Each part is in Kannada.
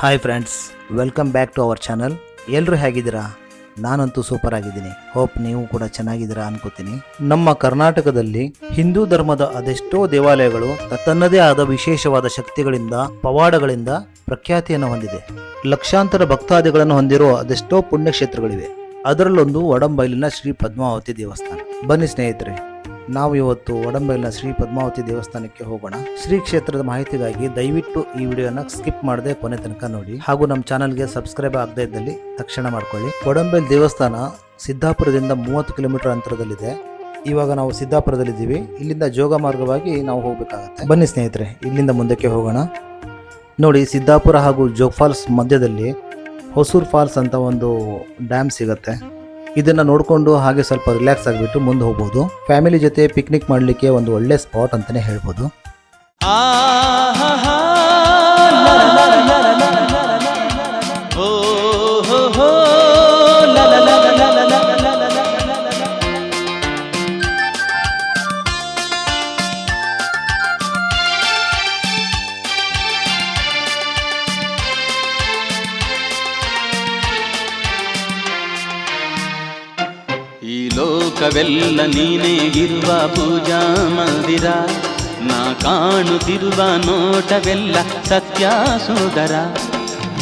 Hi friends welcome back to our channel ಎಲ್ಲರೂ ಹೇಗಿದ್ದೀರಾ? ನಾನಂತೂ ಸೂಪರ್ ಆಗಿದ್ದೀನಿ. ಹೋಪ್ ನೀವು ಕೂಡ ಚೆನ್ನಾಗಿದ್ದೀರಾ ಅನ್ಕೋತೀನಿ. ನಮ್ಮ ಕರ್ನಾಟಕದಲ್ಲಿ ಹಿಂದೂ ಧರ್ಮದ ಅದೆಷ್ಟೋ ದೇವಾಲಯಗಳು ತನ್ನದೇ ಆದ ವಿಶೇಷವಾದ ಶಕ್ತಿಗಳಿಂದ, ಪವಾಡಗಳಿಂದ ಪ್ರಖ್ಯಾತಿಯನ್ನು ಹೊಂದಿದೆ. ಲಕ್ಷಾಂತರ ಭಕ್ತಾದಿಗಳನ್ನು ಹೊಂದಿರುವ ಅದೆಷ್ಟೋ ಪುಣ್ಯಕ್ಷೇತ್ರಗಳಿವೆ. ಅದರಲ್ಲೊಂದು ಒಡಂಬೈಲಿನ ಶ್ರೀ ಪದ್ಮಾವತಿ ದೇವಸ್ಥಾನ. ಬನ್ನಿ ಸ್ನೇಹಿತರೆ ನಾವು ಇವತ್ತು ಒಡಂಬೈಲಿನ ಶ್ರೀ ಪದ್ಮಾವತಿ ದೇವಸ್ಥಾನಕ್ಕೆ ಹೋಗೋಣ. ಶ್ರೀ ಕ್ಷೇತ್ರದ ಮಾಹಿತಿಗಾಗಿ ದಯವಿಟ್ಟು ಈ ವಿಡಿಯೋನ ಸ್ಕಿಪ್ ಮಾಡದೆ ಕೊನೆ ತನಕ ನೋಡಿ. ಹಾಗೂ ನಮ್ಮ ಚಾನಲ್ಗೆ ಸಬ್ಸ್ಕ್ರೈಬ್ ಆಗದೇ ಇದ್ದಲ್ಲಿ ತಕ್ಷಣ ಮಾಡ್ಕೊಳ್ಳಿ. ಒಡಂಬೈಲ್ ದೇವಸ್ಥಾನ ಸಿದ್ದಾಪುರದಿಂದ ಮೂವತ್ತು ಕಿಲೋಮೀಟರ್ ಅಂತರದಲ್ಲಿದೆ. ಇವಾಗ ನಾವು ಸಿದ್ದಾಪುರದಲ್ಲಿದ್ದೀವಿ. ಇಲ್ಲಿಂದ ಜೋಗ ಮಾರ್ಗವಾಗಿ ನಾವು ಹೋಗಬೇಕಾಗತ್ತೆ. ಬನ್ನಿ ಸ್ನೇಹಿತರೆ, ಇಲ್ಲಿಂದ ಮುಂದಕ್ಕೆ ಹೋಗೋಣ. ನೋಡಿ, ಸಿದ್ದಾಪುರ ಹಾಗೂ ಜೋಗ್ ಫಾಲ್ಸ್ ಮಧ್ಯದಲ್ಲಿ ಹೊಸೂರ್ ಫಾಲ್ಸ್ ಅಂತ ಒಂದು ಡ್ಯಾಮ್ ಸಿಗತ್ತೆ. ಇದನ್ನ ನೋಡಿಕೊಂಡು ಹಾಗೆ ಸ್ವಲ್ಪ ರಿಲ್ಯಾಕ್ಸ್ ಆಗಿಬಿಟ್ಟು ಮುಂದೆ ಹೋಗ್ಬೋದು ಫ್ಯಾಮಿಲಿ ಜೊತೆ ಪಿಕ್ನಿಕ್ ಮಾಡಲಿಕ್ಕೆ ಒಂದು ಒಳ್ಳೆ ಸ್ಪಾಟ್ ಅಂತಾನೆ ಹೇಳ್ಬೋದು ಲೋಕವೆಲ್ಲ ನೀನೇ ಇರುವ ಪೂಜಾ ಮಂದಿರ. ನಾ ಕಾಣುತ್ತಿರುವ ನೋಟವೆಲ್ಲ ಸತ್ಯ ಸೋದರ.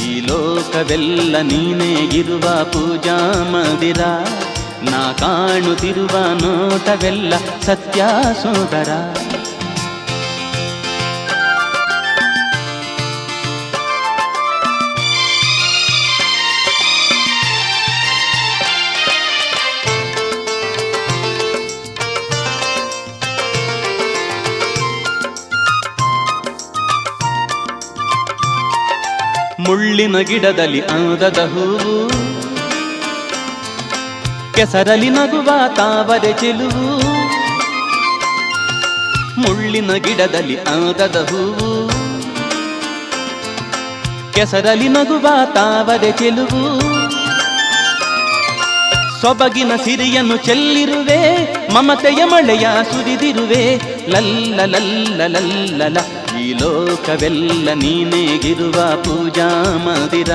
ಈ ಲೋಕವೆಲ್ಲ ನೀನೇ ಇರುವ ಪೂಜಾ ಮಂದಿರ. ನಾ ಕಾಣುತ್ತಿರುವ ನೋಟವೆಲ್ಲ ಸತ್ಯ ಸುಂದರ. ಮುಳ್ಳಿನ ಗಿಡದಲ್ಲಿ ಆದದ ಹೂವು ಕೆಸರಲಿ ನಗುವ ತಾವರೆ ಚೆಲುವು ಮುಳ್ಳಿನ ಗಿಡದಲ್ಲಿ ಆದದ ಹೂವು ಕೆಸರಲಿ ನಗುವ ತಾವರೆ ಚೆಲುವು ಸೊಬಗಿನ ಸಿರಿಯನ್ನು ಚೆಲ್ಲಿರುವೆ, ಮಮತೆಯ ಮಳೆಯ ಸುರಿದಿರುವೆ. ಲಲ್ಲ ಲಲ್ಲ ಲಲ್ಲ. ಈ ಲೋಕವೆಲ್ಲ ನೀನೇಗಿರುವ ಪೂಜಾ ಮಂದಿರ.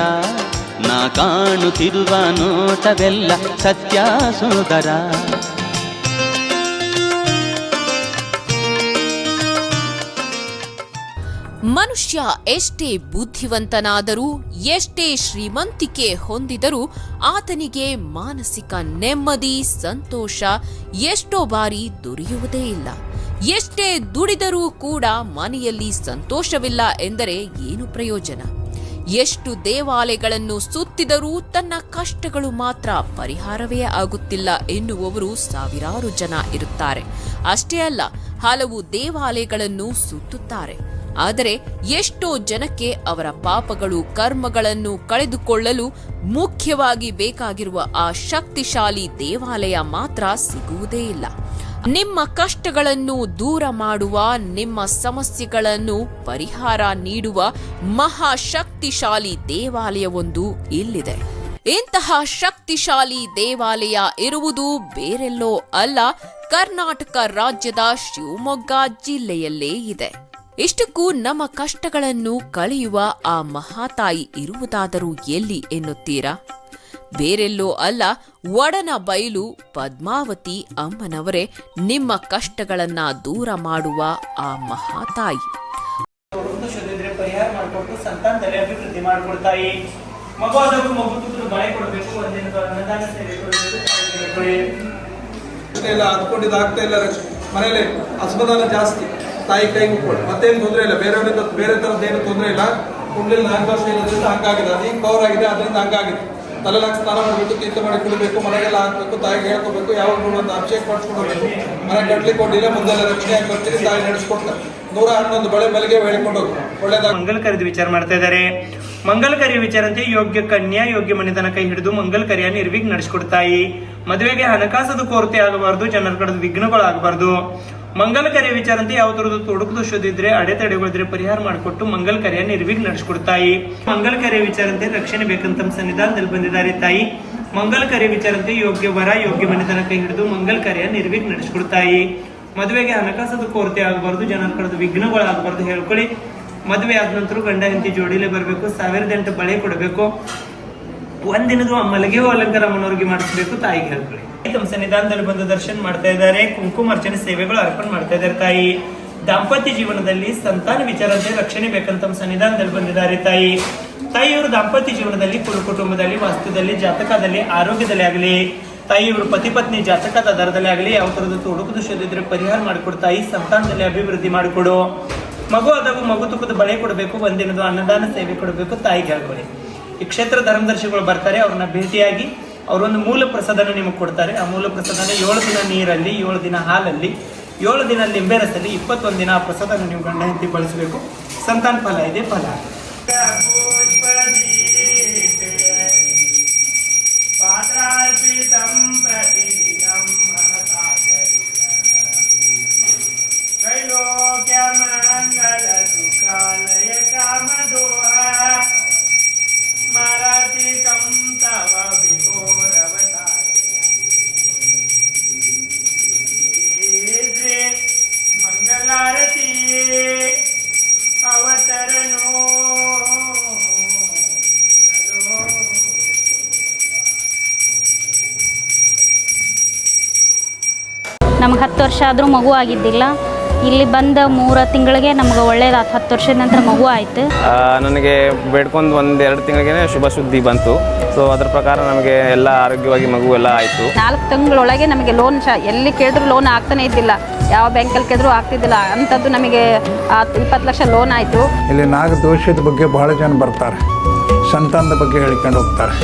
ನಾ ಕಾಣುತ್ತಿರುವ ನೋಟವೆಲ್ಲ ಸತ್ಯ ಸುಂದರ. ಮನುಷ್ಯ ಎಷ್ಟೇ ಬುದ್ಧಿವಂತನಾದರೂ, ಎಷ್ಟೇ ಶ್ರೀಮಂತಿಕೆ ಹೊಂದಿದರೂ ಆತನಿಗೆ ಮಾನಸಿಕ ನೆಮ್ಮದಿ, ಸಂತೋಷ ಎಷ್ಟೋ ಬಾರಿ ದೊರೆಯುವುದೇ ಇಲ್ಲ. ಎಷ್ಟೇ ದುಡಿದರೂ ಕೂಡ ಮನೆಯಲ್ಲಿ ಸಂತೋಷವಿಲ್ಲ ಎಂದರೆ ಏನು ಪ್ರಯೋಜನ? ಎಷ್ಟು ದೇವಾಲಯಗಳನ್ನು ಸುತ್ತಿದರೂ ತನ್ನ ಕಷ್ಟಗಳು ಮಾತ್ರ ಪರಿಹಾರವೇ ಆಗುತ್ತಿಲ್ಲ ಎನ್ನುವವರು ಸಾವಿರಾರು ಜನ ಇರುತ್ತಾರೆ. ಅಷ್ಟೇ ಅಲ್ಲ, ಹಲವು ದೇವಾಲಯಗಳನ್ನು ಸುತ್ತುತ್ತಾರೆ. ಆದರೆ ಎಷ್ಟೋ ಜನಕ್ಕೆ ಅವರ ಪಾಪಗಳು, ಕರ್ಮಗಳನ್ನು ಕಳೆದುಕೊಳ್ಳಲು ಮುಖ್ಯವಾಗಿ ಬೇಕಾಗಿರುವ ಆ ಶಕ್ತಿಶಾಲಿ ದೇವಾಲಯ ಮಾತ್ರ ಸಿಗುವುದೇ ಇಲ್ಲ. ನಿಮ್ಮ ಕಷ್ಟಗಳನ್ನು ದೂರ ಮಾಡುವ, ನಿಮ್ಮ ಸಮಸ್ಯೆಗಳನ್ನು ಪರಿಹಾರ ನೀಡುವ ಮಹಾಶಕ್ತಿಶಾಲಿ ದೇವಾಲಯವೊಂದು ಇಲ್ಲಿದೆ. ಇಂತಹ ಶಕ್ತಿಶಾಲಿ ದೇವಾಲಯ ಇರುವುದು ಬೇರೆಲ್ಲೋ ಅಲ್ಲ, ಕರ್ನಾಟಕ ರಾಜ್ಯದ ಶಿವಮೊಗ್ಗ ಜಿಲ್ಲೆಯಲ್ಲೇ ಇದೆ. ಇಷ್ಟಕ್ಕೂ ನಮ್ಮ ಕಷ್ಟಗಳನ್ನು ಕಳೆಯುವ ಆ ಮಹಾತಾಯಿ ಇರುವುದಾದರೂ ಎಲ್ಲಿ ಎನ್ನುತ್ತೀರಾ? ಬೇರೆಲ್ಲೋ ಅಲ್ಲ ಒಡನ ಬಯಲು ಪದ್ಮಾವತಿ ಅಮ್ಮನವರೇ ನಿಮ್ಮ ಕಷ್ಟಗಳನ್ನ ದೂರ ಮಾಡುವ ಆ ಮಹಾತಾಯಿ. ತಾಯಿ ಪರಿಹಾರ ಮಾಡಿಕೊಟ್ಟು ಸಂತಾನದಲ್ಲಿ ಅಭಿವೃದ್ಧಿ ಮಾಡಿಕೊಡ್ತಾಯಿ. ಮಗು ಮಗು ತುತ್ತು ಬಾಯಿ ಕೊಡಬೇಕು ಒಂದಿನ ಅನ್ನದಾನ ಸೇವೆ ಕೊಡಬೇಕು ತಾಯಿಗೆ ಕೊಡಿ. ಪ್ರಶ್ನೆ ಇಲ್ಲ ಹತ್ಕೊಂಡಿದ್ದು ಆಗ್ತಾ ಇಲ್ಲ ಮನೇಲಿ ಅಸಮಾಧಾನ ಜಾಸ್ತಿ. ತಾಯಿ ಕೈ ಮುಕ್ಕೊಳ್ಳಿ ಮತ್ತೇನು ತೊಂದರೆ ಇಲ್ಲ. ಬೇರೆಯವರಿಂದ ಬೇರೆ ಥರದ್ದು ಏನು ತೊಂದರೆ ಇಲ್ಲ. ಕುಂಡಲಿ ನಾಲ್ಕು ವರ್ಷ ಇರೋದ್ರಿಂದ ಹಂಗಾಗಿದೆ. ಅದೀಗ ಪವರ್ ಆಗಿದೆ ಅದರಿಂದ ಹಂಗಾಗಿದೆ. ತಲೆಲಿ ಹಾಕಿ ಸ್ನಾನ ಮಾಡಬೇಕು ತೀರ್ಥ ಮಾಡಿ ಕುಡಿಬೇಕು ಮನೆಗೆಲ್ಲ ಹಾಕ್ಬೇಕು, ತಾಯಿಗೆ ಹೇಳ್ಕೋಬೇಕು ಯಾವಾಗ ಒಂದು ಅಭಿಷೇಕ ಮಾಡಿಸ್ಕೊಡ್ಬೇಕು ಮನೆ ಕಟ್ಲಿ ಕೊಟ್ಟಿಲ್ಲ ಮುಂದೆಲ್ಲ ರಕ್ಷಣೆ ಆಗಿ ಬರ್ತೀರಿ ತಾಯಿ ನಡೆಸ್ಕೊಡ್ತಾರೆ. ನೂರ ಹನ್ನೊಂದು ಬಳೆ ಮಲ್ಲಿಗೆ ಹೇಳಿಕೊಂಡು ಒಳ್ಳೆದಾಗ ಮಂಗಲಕರದ ವಿಚಾರ ಮಾಡ್ತಾ ಇದ್ದಾರೆ ಮಂಗಲಕರಿಯ ವಿಚಾರಂತೆ ಯೋಗ್ಯ ಕನ್ಯಾ, ಯೋಗ್ಯ ಮನೆತನ ಕೈ ಹಿಡಿದು ಮಂಗಲಕರಿಯ ನಿರ್ವಿಘ್ನ ನಡೆಸ್ಕೊಡ್ತಾಯಿ. ಮದುವೆಗೆ ಹಣಕಾಸದ ಕೊರತೆ ಆಗಬಾರ್ದು, ಜನರ ಕಡೆದು ವಿಘ್ನಗಳು ಮಂಗಲಕರಿಯ ವಿಚಾರಂತೆ ಯಾವ ತರದ ತೊಡಕು ದೋಷದಿದ್ರೆ, ಅಡೆತಡೆಗಳಿದ್ರೆ ಪರಿಹಾರ ಮಾಡಿಕೊಟ್ಟು ಮಂಗಲಕರೆಯ ನಿರ್ವಿಘ್ನ ನಡೆಸಿಕೊಡ್ತಾಯಿ. ಮಂಗಲಕರಿಯ ವಿಚಾರಂತೆ ರಕ್ಷಣೆ ಬೇಕಂತ ಸನ್ನಿಧಾನದಲ್ಲಿ ಬಂದಿದ್ದಾರೆ ತಾಯಿ. ಮಂಗಲಕರಿಯ ವಿಚಾರಂತೆ ಯೋಗ್ಯ ವರ, ಯೋಗ್ಯ ಮನೆತನ ಕೈ ಹಿಡಿದು ಮಂಗಲಕರೆಯ ನಿರ್ವಿಘ್ನ ನಡೆಸಿಕೊಡ್ತಾಯಿ. ಮದುವೆಗೆ ಹಣಕಾಸದ ಕೊರತೆ ಆಗಬಾರ್ದು ಜನರ ಕಡೆದು ವಿಘ್ನಗಳಾಗಬಾರ್ದು, ಹೇಳ್ಕೊಳ್ಳಿ. ಮದುವೆ ಆದ ನಂತರ ಗಂಡ ಹೆಂಡತಿ ಜೋಡಿಲೇ ಬರಬೇಕು, ಸಾವಿರದ ಎಂಟು ಬಳೆ ಕೊಡಬೇಕು. ಒಂದಿನದು ಮಲಗಿಯೋ ಅಲಂಕಾರ ಮನೋರಿಗೆ ಮಾಡಿಸ್ಬೇಕು ತಾಯಿಗೆ ಹೇಳ್ಕೊಳ್ಳಿ. ತಮ್ಮ ಸನ್ನಿಧಾನದಲ್ಲಿ ಬಂದು ದರ್ಶನ ಮಾಡ್ತಾ ಇದ್ದಾರೆ. ಕುಂಕುಮ ಅರ್ಚನೆ ಸೇವೆಗಳು ಅರ್ಪಣೆ ಮಾಡ್ತಾ ಇದ್ದಾರೆ ತಾಯಿ. ದಾಂಪತ್ಯ ಜೀವನದಲ್ಲಿ ಸಂತಾನ ವಿಚಾರದಲ್ಲಿ ರಕ್ಷಣೆ ಬೇಕಂತ ತಮ್ಮ ಸನ್ನಿಧಾನದಲ್ಲಿ ಬಂದಿದ್ದಾರೆ ತಾಯಿ. ತಾಯಿಯವರು ದಾಂಪತ್ಯ ಜೀವನದಲ್ಲಿ ಕುಲ ಕುಟುಂಬದಲ್ಲಿ, ವಾಸ್ತುದಲ್ಲಿ, ಜಾತಕದಲ್ಲಿ, ಆರೋಗ್ಯದಲ್ಲಿ ಆಗಲಿ, ತಾಯಿಯವರು ಪತಿ ಪತ್ನಿ ಜಾತಕದ ದರದಲ್ಲಿ ಆಗಲಿ, ಯಾವ ಥರದ ತೊಡಕು ದೋಷದಿದ್ರೆ ಪರಿಹಾರ ಮಾಡಿಕೊಡು ತಾಯಿ, ಸಂತಾನದಲ್ಲಿ ಅಭಿವೃದ್ಧಿ ಮಾಡಿಕೊಡು. ಮಗು ಆದಾಗ ಮಗು ತುಪ್ಪದ ಬಳೆ ಕೊಡಬೇಕು ಒಂದಿನದು ಅನ್ನದಾನ ಸೇವೆ ಕೊಡಬೇಕು ತಾಯಿಗೆ ಹೇಳ್ಕೊಳ್ಳಿ. ಈ ಕ್ಷೇತ್ರ ಧರ್ಮದರ್ಶಿಗಳು ಬರ್ತಾರೆ, ಅವ್ರನ್ನ ಭೇಟಿಯಾಗಿ ಅವರೊಂದು ಮೂಲ ಪ್ರಸಾದನ ನಿಮಗೆ ಕೊಡ್ತಾರೆ. ಆ ಮೂಲ ಪ್ರಸಾದನ ಏಳು ದಿನ ನೀರಲ್ಲಿ, ಏಳು ದಿನ ಹಾಲಲ್ಲಿ, ಏಳು ದಿನ ಲಿಂಬೆ ರಸದಲ್ಲಿ ಇಪ್ಪತ್ತೊಂದು ದಿನ ಆ ಪ್ರಸಾದನ ನೀವು ಗಂಡ ಹೆಂಡತಿ ಬಳಸಬೇಕು. ಸಂತಾನ ಫಲ ಇದೆ, ಫಲ. ನಮ್ಗೆ ಹತ್ತು ವರ್ಷ ಆದರೂ ಮಗು ಆಗಿದ್ದಿಲ್ಲ. ಇಲ್ಲಿ ಬಂದ ಮೂರು ತಿಂಗಳಿಗೆ ನಮ್ಗೆ ಒಳ್ಳೇದಾಯ್ತು ಹತ್ತು ವರ್ಷದ ನಂತರ ಮಗು ಆಯಿತು. ನನಗೆ ಬೇಡ್ಕೊಂಡು ಒಂದು ಎರಡು ತಿಂಗಳಿಗೆ ಶುಭ ಸುದ್ದಿ ಬಂತು. ಸೊ ಅದ್ರ ಪ್ರಕಾರ ನಮಗೆ ಎಲ್ಲ ಆರೋಗ್ಯವಾಗಿ ಮಗು ಎಲ್ಲ ಆಯಿತು. ನಾಲ್ಕು ತಿಂಗಳೊಳಗೆ ನಮಗೆ ಲೋನ್ ಶ ಎಲ್ಲಿ ಕೇಳಿದ್ರು ಲೋನ್ ಆಗ್ತಾನೆ ಇದ್ದಿಲ್ಲ. ಯಾವ ಬ್ಯಾಂಕಲ್ಲಿ ಕೇಳಿದ್ರು ಆಗ್ತಿದ್ದಿಲ್ಲ. ಅಂಥದ್ದು ನಮಗೆ ಇಪ್ಪತ್ತು ಲಕ್ಷ ಲೋನ್ ಆಯಿತು. ಇಲ್ಲಿ ನಾಗದೋಷದ ಬಗ್ಗೆ ಬಹಳ ಜನ ಬರ್ತಾರೆ. ಸಂತಾನದ ಬಗ್ಗೆ ಹೇಳ್ಕೊಂಡು ಹೋಗ್ತಾರೆ.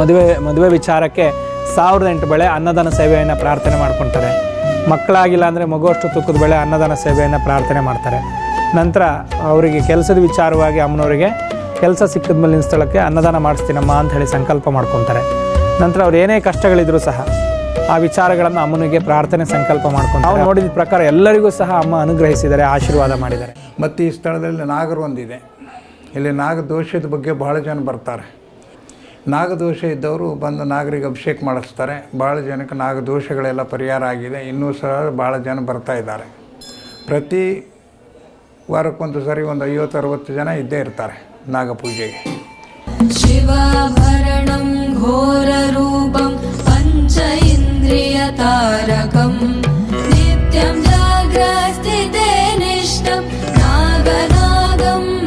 ಮದುವೆ ಮದುವೆ ವಿಚಾರಕ್ಕೆ ಸಾವಿರದ ಎಂಟು ಬೆಳೆ ಅನ್ನದಾನ ಸೇವೆಯನ್ನು ಪ್ರಾರ್ಥನೆ ಮಾಡ್ಕೊತಾರೆ ಮಕ್ಕಳಾಗಿಲ್ಲ ಅಂದರೆ ಮಗುವಷ್ಟು ತುಕ್ಕದ ಬೆಳೆ ಅನ್ನದಾನ ಸೇವೆಯನ್ನು ಪ್ರಾರ್ಥನೆ ಮಾಡ್ತಾರೆ. ನಂತರ ಅವರಿಗೆ ಕೆಲಸದ ವಿಚಾರವಾಗಿ ಅಮ್ಮನವರಿಗೆ ಕೆಲಸ ಸಿಕ್ಕಿದ ಮೇಲಿನ ಸ್ಥಳಕ್ಕೆ ಅನ್ನದಾನ ಮಾಡಿಸ್ತೀನಮ್ಮ ಅಂತ ಹೇಳಿ ಸಂಕಲ್ಪ ಮಾಡ್ಕೊತಾರೆ ನಂತರ ಅವ್ರು ಏನೇ ಕಷ್ಟಗಳಿದ್ರೂ ಸಹ ಆ ವಿಚಾರಗಳನ್ನು ಅಮ್ಮನಿಗೆ ಪ್ರಾರ್ಥನೆ ಸಂಕಲ್ಪ ಮಾಡ್ಕೊಂಡು ನಾವು ನೋಡಿದ ಪ್ರಕಾರ ಎಲ್ಲರಿಗೂ ಸಹ ಅಮ್ಮ ಅನುಗ್ರಹಿಸಿದ್ದಾರೆ, ಆಶೀರ್ವಾದ ಮಾಡಿದ್ದಾರೆ. ಮತ್ತು ಈ ಸ್ಥಳದಲ್ಲಿ ನಾಗರು ಒಂದಿದೆ. ಇಲ್ಲಿ ನಾಗದೋಷದ ಬಗ್ಗೆ ಭಾಳ ಜನ ಬರ್ತಾರೆ. ನಾಗದೋಷ ಇದ್ದವರು ಬಂದು ನಾಗರಿಗೆ ಅಭಿಷೇಕ ಮಾಡಿಸ್ತಾರೆ. ಭಾಳ ಜನಕ್ಕೆ ನಾಗದೋಷಗಳೆಲ್ಲ ಪರಿಹಾರ ಆಗಿದೆ. ಇನ್ನೂ ಸಹ ಭಾಳ ಜನ ಬರ್ತಾ ಇದ್ದಾರೆ. ಪ್ರತಿ ವಾರಕ್ಕೊಂದು ಸರಿ ಒಂದು ಐವತ್ತು, ಅರವತ್ತು ಜನ ಇದ್ದೇ ಇರ್ತಾರೆ ನಾಗಪೂಜೆಗೆ. ಶಿವಾಭರಣಂ ಘೋರ ರೂಪಂ ಪಂಚ ಇಂದ್ರಿಯ ತಾರಕಂ. ನಿತ್ಯಂ ನಾಗನಾಗಂ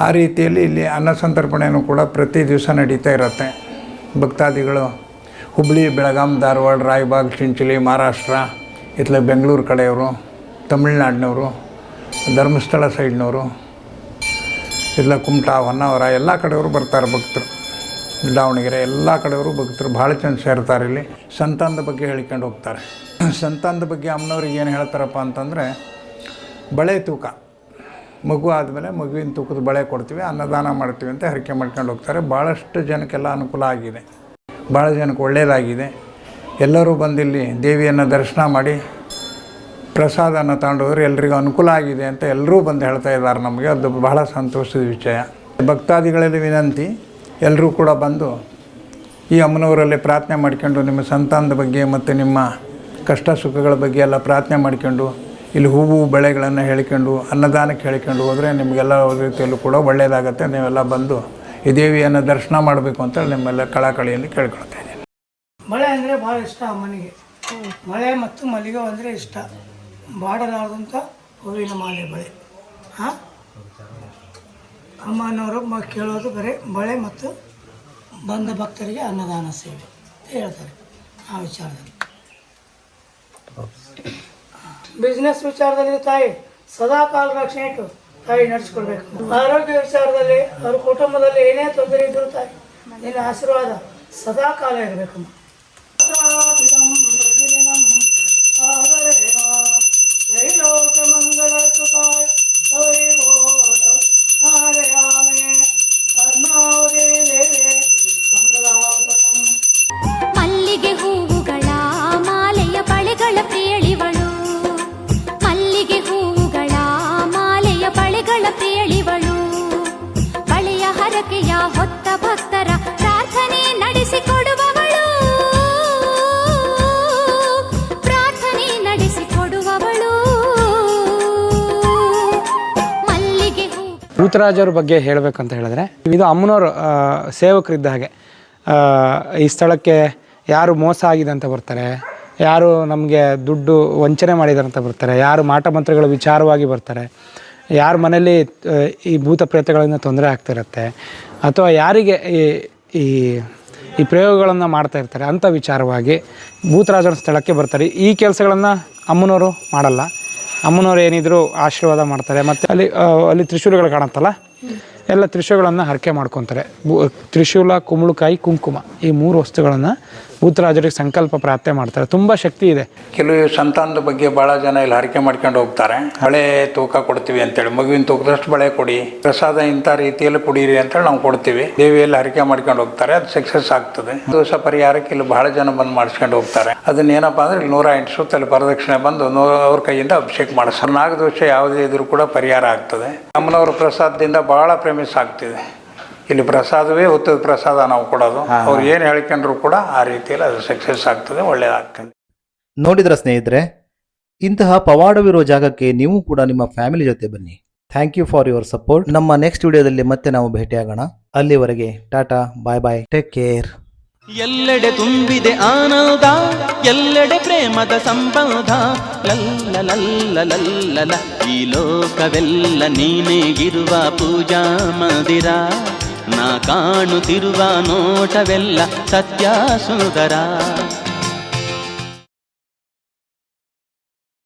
ಆ ರೀತಿಯಲ್ಲಿ ಇಲ್ಲಿ ಅನ್ನ ಸಂತರ್ಪಣೆಯೂ ಕೂಡ ಪ್ರತಿ ದಿವಸ ನಡೀತಾ ಇರುತ್ತೆ. ಭಕ್ತಾದಿಗಳು ಹುಬ್ಬಳ್ಳಿ ಬೆಳಗಾಂ, ಧಾರವಾಡ, ರಾಯಬಾಗ್, ಚಿಂಚಲಿ, ಮಹಾರಾಷ್ಟ್ರ, ಇತ್ಲ ಬೆಂಗಳೂರು ಕಡೆಯವರು, ತಮಿಳ್ನಾಡಿನವರು, ಧರ್ಮಸ್ಥಳ ಸೈಡ್ನವರು ಇಲ್ಲ ಕುಮಟಾ, ಹೊನ್ನಾವರ, ಎಲ್ಲ ಕಡೆಯವರು ಬರ್ತಾರೆ ಭಕ್ತರು. ದಾವಣಗೆರೆ, ಎಲ್ಲ ಕಡೆಯವರು ಭಕ್ತರು. ಭಾಳ ಚೆಂದ ಸೇರ್ತಾರೆ ಇಲ್ಲಿ. ಸಂತಾನದ ಬಗ್ಗೆ ಹೇಳ್ಕೊಂಡು ಹೋಗ್ತಾರೆ. ಸಂತಾನದ ಬಗ್ಗೆ ಅಮ್ಮನವ್ರಿಗೆ ಏನು ಹೇಳ್ತಾರಪ್ಪ ಅಂತಂದರೆ, ಬಳೆ ತೂಕ. ಮಗು ಆದಮೇಲೆ ಮಗುವಿನ ತೂಕದ ಬಳೆ ಕೊಡ್ತೀವಿ, ಅನ್ನದಾನ ಮಾಡ್ತೀವಿ ಅಂತ ಹರಕೆ ಮಾಡ್ಕೊಂಡು ಹೋಗ್ತಾರೆ. ಭಾಳಷ್ಟು ಜನಕ್ಕೆಲ್ಲ ಅನುಕೂಲ ಆಗಿದೆ. ಭಾಳ ಜನಕ್ಕೆ ಒಳ್ಳೆಯದಾಗಿದೆ ಎಲ್ಲರೂ ಬಂದಿಲ್ಲಿ ದೇವಿಯನ್ನು ದರ್ಶನ ಮಾಡಿ ಪ್ರಸಾದನ ತಗೊಂಡೋದ್ರೆ ಎಲ್ರಿಗೂ ಅನುಕೂಲ ಆಗಿದೆ ಅಂತ ಎಲ್ಲರೂ ಬಂದು ಹೇಳ್ತಾ ಇದ್ದಾರೆ ನಮಗೆ. ಅದು ಬಹಳ ಸಂತೋಷದ ವಿಷಯ. ಭಕ್ತಾದಿಗಳಲ್ಲಿ ವಿನಂತಿ ಎಲ್ಲರೂ ಕೂಡ ಬಂದು ಈ ಅಮ್ಮನವರಲ್ಲಿ ಪ್ರಾರ್ಥನೆ ಮಾಡ್ಕೊಂಡು ನಿಮ್ಮ ಸಂತಾನದ ಬಗ್ಗೆ ಮತ್ತು ನಿಮ್ಮ ಕಷ್ಟ ಸುಖಗಳ ಬಗ್ಗೆ ಎಲ್ಲ ಪ್ರಾರ್ಥನೆ ಮಾಡ್ಕೊಂಡು ಇಲ್ಲಿ ಹೂವು ಬೆಳೆಗಳನ್ನು ಹೇಳಿಕೊಂಡು, ಅನ್ನದಾನಕ್ಕೆ ಹೇಳಿಕೊಂಡು ಹೋದರೆ ನಿಮಗೆಲ್ಲ ರೀತಿಯಲ್ಲೂ ಕೂಡ ಒಳ್ಳೆಯದಾಗುತ್ತೆ ನೀವೆಲ್ಲ ಬಂದು ಈ ದೇವಿಯನ್ನು ದರ್ಶನ ಮಾಡಬೇಕು ಅಂತೇಳಿ ನಿಮ್ಮೆಲ್ಲ ಕಳಕಳಿಯಲ್ಲಿ ಕೇಳ್ಕೊಳ್ತಾ ಇದ್ದೀನಿ. ಮಳೆ ಅಂದರೆ ಭಾಳ ಇಷ್ಟ ಅಮ್ಮನಿಗೆ. ಮಳೆ ಮತ್ತು ಮಲ್ಲಿಗೆ ಅಂದರೆ ಇಷ್ಟ. ಬಾಡಲಾರದಂಥ ಹೂವಿನ ಮಾಲೆ ಬಳೆ. ಹಾಂ? ಅಮ್ಮನವರು ಮ ಕೇಳೋದು ಬರೀ ಬಳೆ ಮತ್ತು ಬಂದ ಭಕ್ತರಿಗೆ ಅನ್ನದಾನ ಸೇವೆ ಹೇಳ್ತಾರೆ ಆ ವಿಚಾರದಲ್ಲಿ. ಬಿಸ್ನೆಸ್ ವಿಚಾರದಲ್ಲಿ ತಾಯಿ ಸದಾ ಕಾಲ ರಕ್ಷಣೆ ಇಟ್ಟು ತಾಯಿ ನಡೆಸ್ಕೊಳ್ಬೇಕು ಆರೋಗ್ಯ ವಿಚಾರದಲ್ಲಿ ಅವ್ರ ಕುಟುಂಬದಲ್ಲಿ ಏನೇ ತೊಂದರೆ ಇದ್ದರೂ ತಾಯಿ ನಿನ್ನ ಆಶೀರ್ವಾದ ಸದಾ ಕಾಲ ಇರಬೇಕಮ್ಮ ಭೂತರಾಜರ ಬಗ್ಗೆ ಹೇಳಬೇಕಂತ ಹೇಳಿದ್ರೆ, ಇದು ಅಮ್ಮನವರು ಸೇವಕರಿದ್ದ ಹಾಗೆ. ಈ ಸ್ಥಳಕ್ಕೆ ಯಾರು ಮೋಸ ಆಗಿದೆ ಅಂತ ಬರ್ತಾರೆ, ಯಾರು ನಮಗೆ ದುಡ್ಡು ವಂಚನೆ ಮಾಡಿದಾರೆ ಅಂತ ಬರ್ತಾರೆ, ಯಾರು ಮಾಟ ಮಂತ್ರಗಳ ವಿಚಾರವಾಗಿ ಬರ್ತಾರೆ, ಯಾರ ಮನೇಲಿ ಈ ಭೂತ ಪ್ರೇತಗಳಿಂದ ತೊಂದರೆ ಆಗ್ತಿರುತ್ತೆ ಅಥವಾ ಯಾರಿಗೆ ಈ ಈ ಈ ಪ್ರಯೋಗಗಳನ್ನು ಮಾಡ್ತಾ ಇರ್ತಾರೆ ಅಂಥ ವಿಚಾರವಾಗಿ ಭೂತರಾಜನ ಸ್ಥಳಕ್ಕೆ ಬರ್ತಾರೆ. ಈ ಕೆಲಸಗಳನ್ನು ಅಮ್ಮನವರು ಮಾಡಲ್ಲ. ಅಮ್ಮನವ್ರು ಏನಿದ್ರು ಆಶೀರ್ವಾದ ಮಾಡ್ತಾರೆ. ಮತ್ತು ಅಲ್ಲಿ ಅಲ್ಲಿ ತ್ರಿಶೂಲಗಳು ಕಾಣುತ್ತಲ್ಲ? ಎಲ್ಲ ತ್ರಿಶೂಲಗಳನ್ನು ಹರಕೆ ಮಾಡ್ಕೊತಾರೆ. ತ್ರಿಶೂಲ, ಕುಂಬಳಕಾಯಿ, ಕುಂಕುಮ ಈ ಮೂರು ವಸ್ತುಗಳನ್ನು ಭೂತರಾಜರಿಗೆ ಸಂಕಲ್ಪ ಪ್ರಾರ್ಥನೆ ಮಾಡ್ತಾರೆ. ತುಂಬ ಶಕ್ತಿ ಇದೆ. ಕೆಲವು ಸಂತಾನದ ಬಗ್ಗೆ ಭಾಳ ಜನ ಇಲ್ಲಿ ಹರಕೆ ಮಾಡ್ಕೊಂಡು ಹೋಗ್ತಾರೆ. ಬಳೆ ತೂಕ ಕೊಡ್ತೀವಿ ಅಂತೇಳಿ. ಮಗುವಿನ ತೂಕದಷ್ಟು ಬಳೆ ಕೊಡಿ. ಪ್ರಸಾದ ಇಂಥ ರೀತಿಯಲ್ಲಿ ಕುಡೀರಿ ಅಂತೇಳಿ ನಾವು ಕೊಡ್ತೀವಿ. ದೇವಿಯಲ್ಲಿ ಹರಕೆ ಮಾಡ್ಕೊಂಡು ಹೋಗ್ತಾರೆ. ಅದು ಸಕ್ಸಸ್ ಆಗ್ತದೆ. ದೋಷ ಪರಿಹಾರಕ್ಕೆ ಇಲ್ಲಿ ಬಹಳ ಜನ ಬಂದು ಮಾಡಿಸ್ಕೊಂಡು ಹೋಗ್ತಾರೆ. ಅದನ್ನ ಏನಪ್ಪಾ ಅಂದ್ರೆ ಇಲ್ಲಿ ನೂರ ಎಂಟು ಸುತ್ತಲ್ಲಿ ಪ್ರದಕ್ಷಿಣೆ ಬಂದು ನೂ ಅವ್ರ ಕೈಯಿಂದ ಅಭಿಷೇಕ ಮಾಡಿಸ್ತಾರೆ. ನಾಗದೋಷ ಯಾವುದೇ ಇದ್ರೂ ಕೂಡ ಪರಿಹಾರ ಆಗ್ತದೆ. ನಮ್ಮನವ್ರ ಪ್ರಸಾದದಿಂದ ಬಹಳ ಪ್ರೇಮಿಸ್ ಆಗ್ತಿದೆ. ಇಲ್ಲಿ ಪ್ರಸಾದವೇ ಉತ್ತದ ಪ್ರಸಾದ ನಾವು ಕೊಡೋದು. ಅವ್ರು ಏನು ಹೇಳ್ಕೊಂಡ್ರು ಕೂಡ ಆ ರೀತಿಯಲ್ಲಿ ಅದು ಸಕ್ಸಸ್ ಆಗ್ತದೆ ಒಳ್ಳೇದಾಗ್ತದೆ. ನೋಡಿದ್ರ ಸ್ನೇಹಿತರೆ ಇಂತಹ ಪವಾಡವಿರೋ ಜಾಗಕ್ಕೆ ನೀವು ಕೂಡ ನಿಮ್ಮ ಫ್ಯಾಮಿಲಿ ಜೊತೆ ಬನ್ನಿ. Thank you for your support ನಮ್ಮ ನೆಕ್ಸ್ಟ್ ವಿಡಿಯೋದಲ್ಲಿ ಮತ್ತೆ ನಾವು ಭೇಟಿಯಾಗೋಣ. ಅಲ್ಲಿವರೆಗೆ tata bye bye take care ಎಲ್ಲೆಡೆ ತುಂಬಿದೆ ಆನಂದ ಎಲ್ಲೆಡೆ ಪ್ರೇಮದ ಸಂಬಂಧ. ಲಲ್ಲ. ಈ ಲೋಕವೆಲ್ಲ ನೀನೇಗಿರುವ ಪೂಜಾ ಮಂದಿರ. ನಾ ಕಾಣುತ್ತಿರುವ ನೋಟವೆಲ್ಲ ಸತ್ಯ ಸುಂದರ